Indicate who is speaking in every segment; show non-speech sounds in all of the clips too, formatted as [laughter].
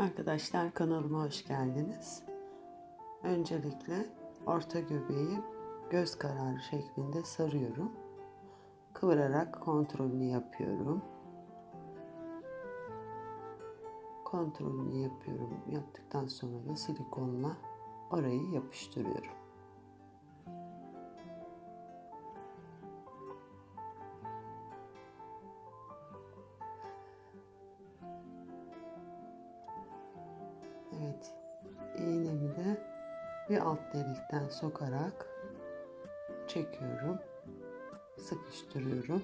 Speaker 1: Arkadaşlar kanalıma hoş geldiniz. Öncelikle orta göbeği göz kararı şeklinde sarıyorum. Kıvırarak kontrolünü yapıyorum. Kontrolünü yapıyorum. Yaptıktan sonra da silikonla orayı yapıştırıyorum. Bir alt delikten sokarak çekiyorum. Sıkıştırıyorum.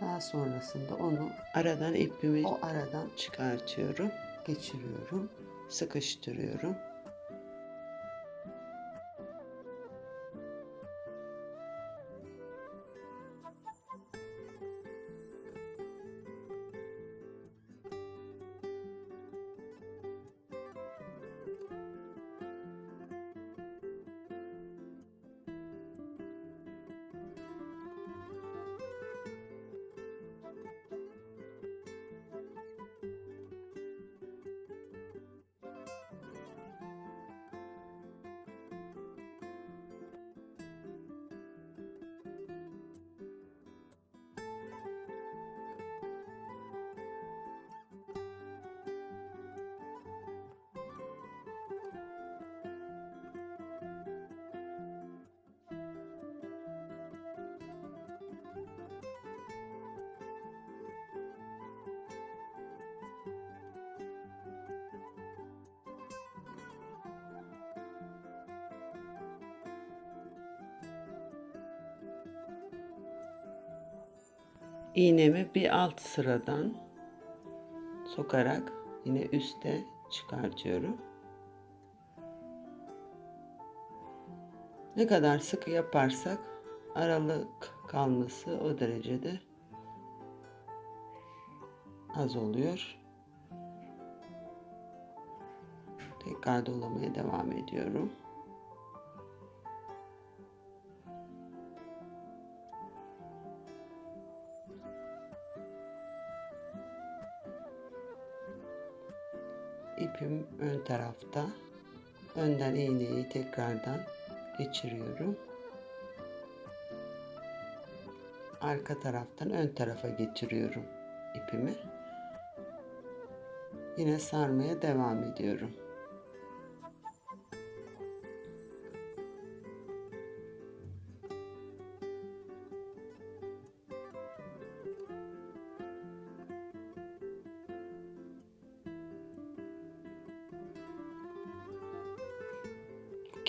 Speaker 1: Daha sonrasında onu aradan ipimi o aradan çıkartıyorum. Geçiriyorum. Sıkıştırıyorum. İğnemi bir alt sıradan sokarak yine üste çıkartıyorum. Ne kadar sıkı yaparsak aralık kalması o derecede az oluyor. Tekrar dolamaya devam ediyorum. Ön tarafta. Önden iğneyi tekrardan geçiriyorum. Arka taraftan ön tarafa getiriyorum ipimi. Yine sarmaya devam ediyorum.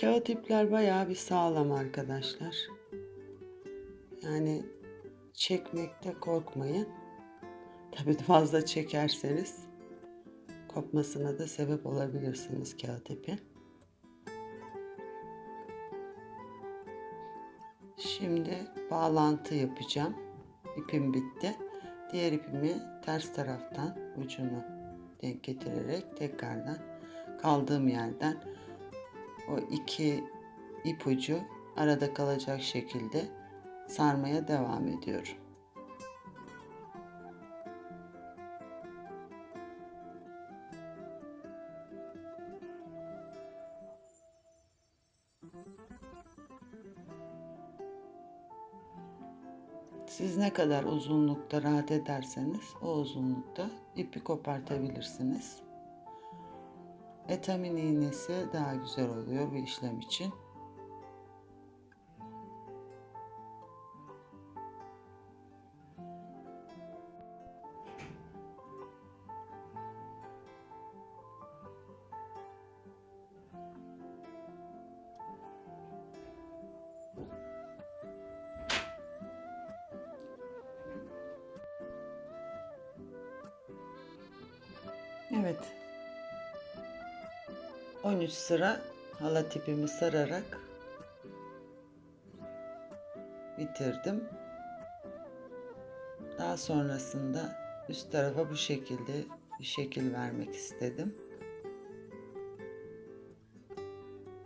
Speaker 1: Kağıt ipler bayağı bir sağlam arkadaşlar. Yani çekmekte korkmayın. Tabii fazla çekerseniz kopmasına da sebep olabilirsiniz kağıt ipi. Şimdi bağlantı yapacağım. İpim bitti. Diğer ipimi ters taraftan ucunu denk getirerek tekrardan kaldığım yerden o iki ipucu arada kalacak şekilde sarmaya devam ediyorum. Siz ne kadar uzunlukta rahat ederseniz o uzunlukta ipi kopartabilirsiniz. Etamin iğnesi daha güzel oluyor bu işlem için. 13 sıra halat ipimi sararak bitirdim. Daha sonrasında üst tarafa bu şekilde bir şekil vermek istedim.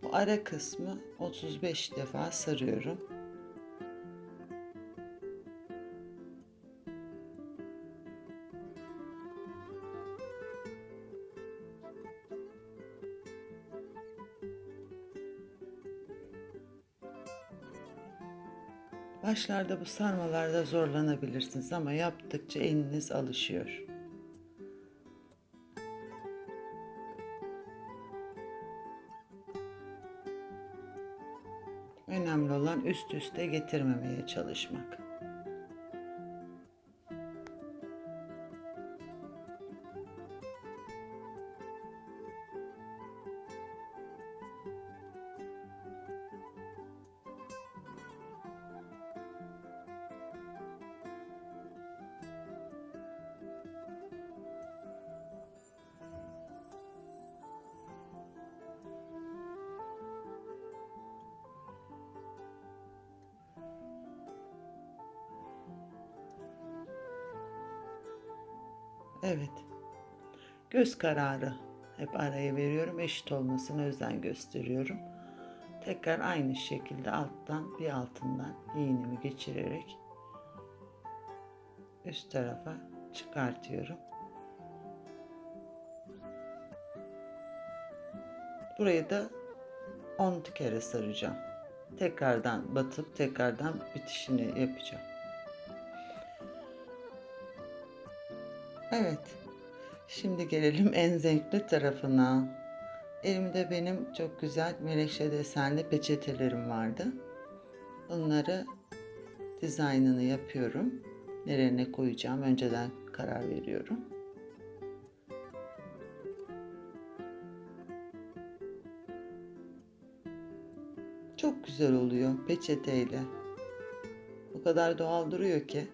Speaker 1: Bu ara kısmı 35 defa sarıyorum. Başlarda bu sarmalarda zorlanabilirsiniz ama yaptıkça eliniz alışıyor. Önemli olan üst üste getirmemeye çalışmak. Evet. Göz kararı hep araya veriyorum. Eşit olmasına özen gösteriyorum. Tekrar aynı şekilde alttan bir altından iğnemi geçirerek üst tarafa çıkartıyorum. Burayı da 10 kere saracağım. Tekrardan batıp tekrardan bitişini yapacağım. Evet. Şimdi gelelim [laughs] en zevkli tarafına. Elimde benim çok güzel melekşe desenli peçetelerim vardı. Bunları dizaynını yapıyorum. Nereye koyacağım önceden karar veriyorum. Çok güzel oluyor peçeteyle. O kadar doğal duruyor ki.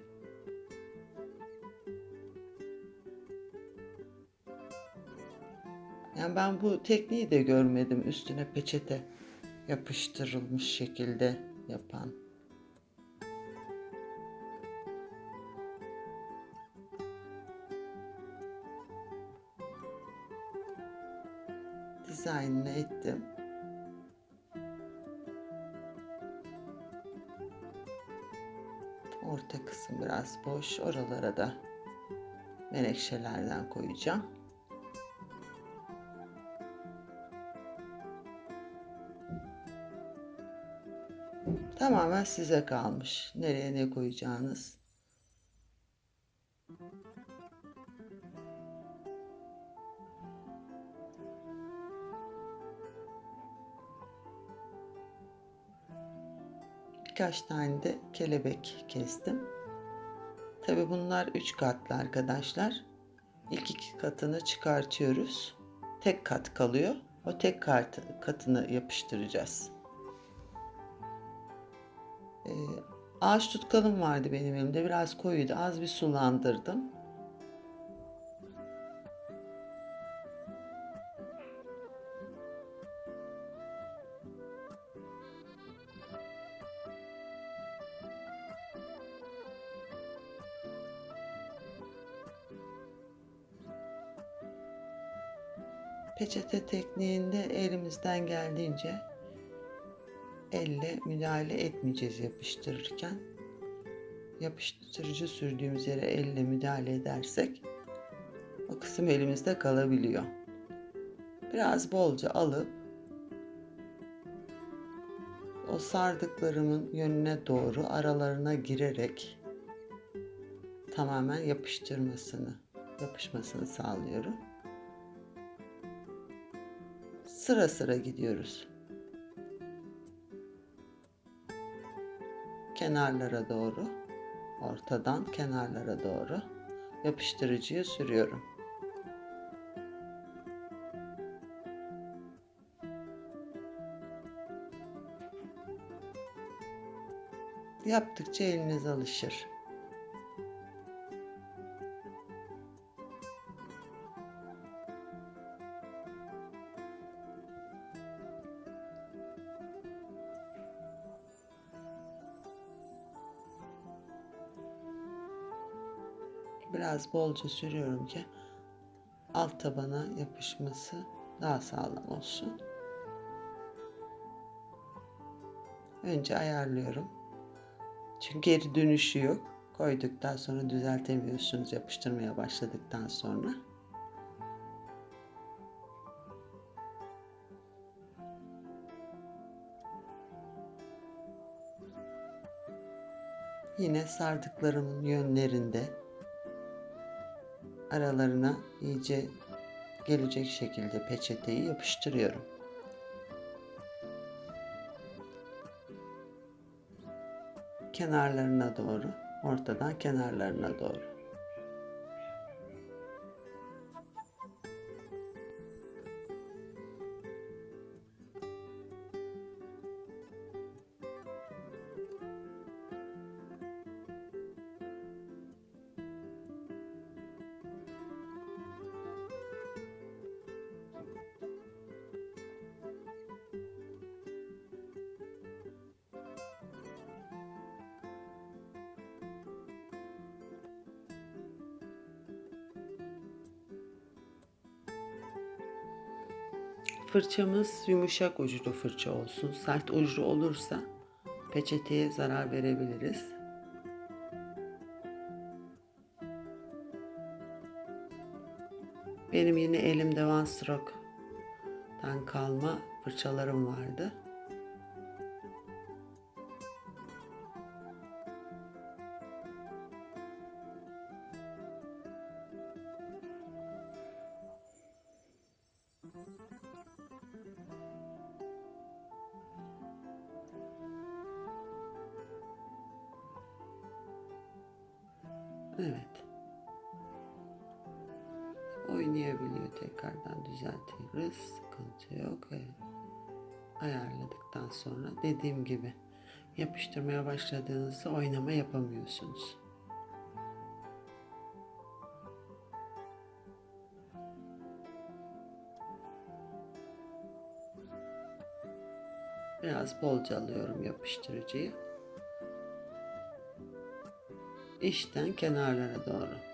Speaker 1: Yani ben bu tekniği de görmedim üstüne peçete yapıştırılmış şekilde yapan. Dizaynını ettim. Orta kısım biraz boş. Oralara da menekşelerden koyacağım. Tamamen size kalmış. Nereye ne koyacağınız. Birkaç tane de kelebek kestim. Tabi bunlar üç katlı arkadaşlar. İlk iki katını çıkartıyoruz. Tek kat kalıyor. O tek kat, katını yapıştıracağız. Ee, ağaç tutkalım vardı benim elimde. Biraz koyuydu. Az bir sulandırdım. Peçete tekniğinde elimizden geldiğince elle müdahale etmeyeceğiz yapıştırırken. Yapıştırıcı sürdüğümüz yere elle müdahale edersek o kısım elimizde kalabiliyor. Biraz bolca alıp o sardıklarımın yönüne doğru aralarına girerek tamamen yapıştırmasını, yapışmasını sağlıyorum. Sıra sıra gidiyoruz. Kenarlara doğru, ortadan kenarlara doğru yapıştırıcıyı sürüyorum. Yaptıkça eliniz alışır. Bolca sürüyorum ki alt tabana yapışması daha sağlam olsun. Önce ayarlıyorum. Çünkü geri dönüşü yok. Koyduktan sonra düzeltemiyorsunuz yapıştırmaya başladıktan sonra. Yine sardıklarımın yönlerinde aralarına iyice gelecek şekilde peçeteyi yapıştırıyorum. Kenarlarına doğru, ortadan kenarlarına doğru. Fırçamız yumuşak uçlu fırça olsun. Sert uçlu olursa peçeteye zarar verebiliriz. Benim yine elimde One Stroke'dan kalma fırçalarım vardı. Evet. Oynayabiliyor tekrardan düzeltiriz. Sıkıntı yok. Evet. Ayarladıktan sonra dediğim gibi yapıştırmaya başladığınızda oynama yapamıyorsunuz. Biraz bolca alıyorum yapıştırıcıyı. İşten kenarlara doğru.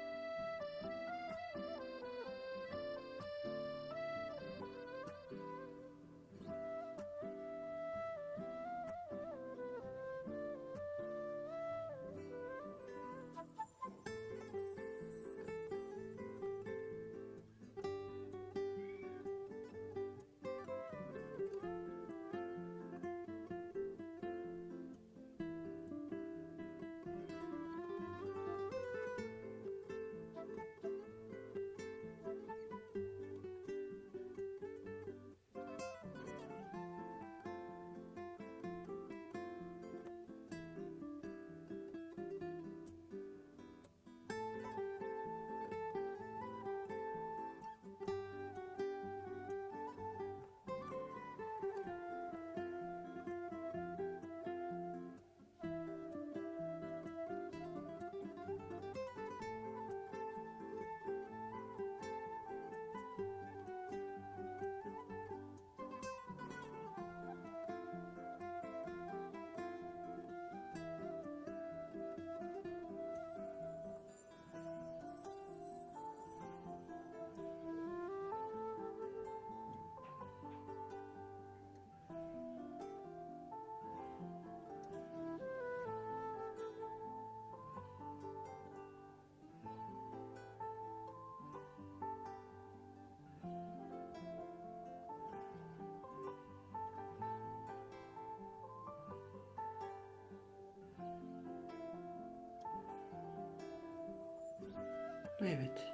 Speaker 1: Evet.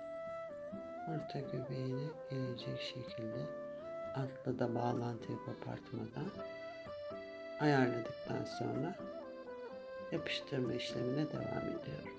Speaker 1: Orta göbeğine gelecek şekilde altla da bağlantıyı kopartmadan ayarladıktan sonra yapıştırma işlemine devam ediyorum.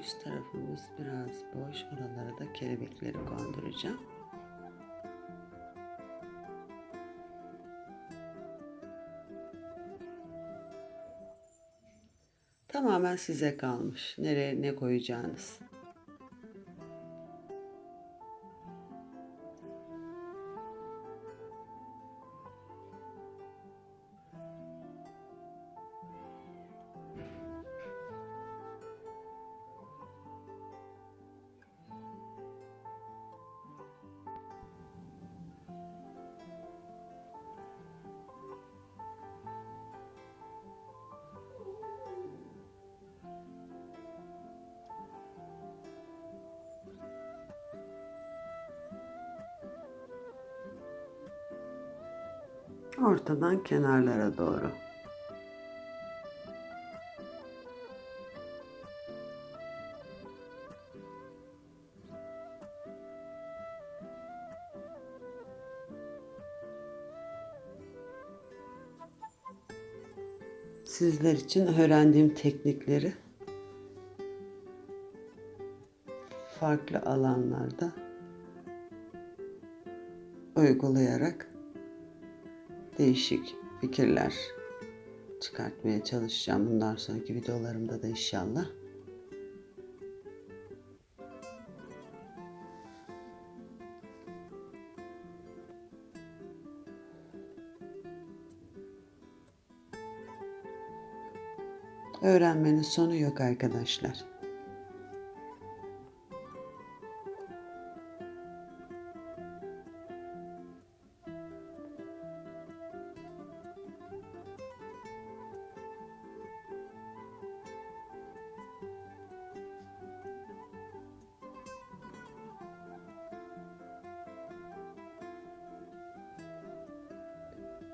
Speaker 1: Üst tarafımız biraz boş. Oralara da kelebekleri konduracağım. Tamamen size kalmış. Nereye ne koyacağınız. Ortadan kenarlara doğru. Sizler için öğrendiğim teknikleri farklı alanlarda uygulayarak değişik fikirler çıkartmaya çalışacağım bundan sonraki videolarımda da inşallah. Öğrenmenin sonu yok arkadaşlar.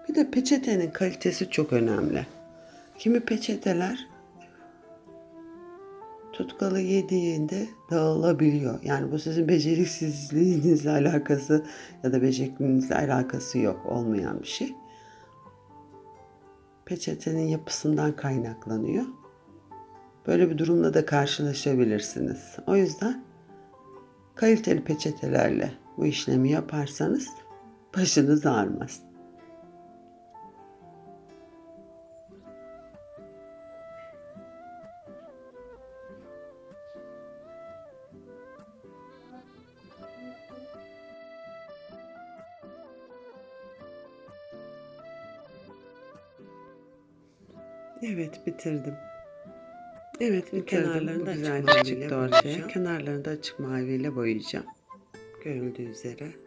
Speaker 1: Bir de peçetenin kalitesi çok önemli. Kimi peçeteler tutkalı yediğinde dağılabiliyor. Yani bu sizin beceriksizliğinizle alakası ya da becerikliliğinizle alakası yok olmayan bir şey. Peçetenin yapısından kaynaklanıyor. Böyle bir durumla da karşılaşabilirsiniz. O yüzden kaliteli peçetelerle bu işlemi yaparsanız başınız ağrımaz. Evet bitirdim. Evet bitirdim.
Speaker 2: Kenarlarını
Speaker 1: Bu
Speaker 2: da
Speaker 1: güzel
Speaker 2: açık maviyle boyayacağım.
Speaker 1: Kenarlarını da açık maviyle boyayacağım. Görüldüğü üzere.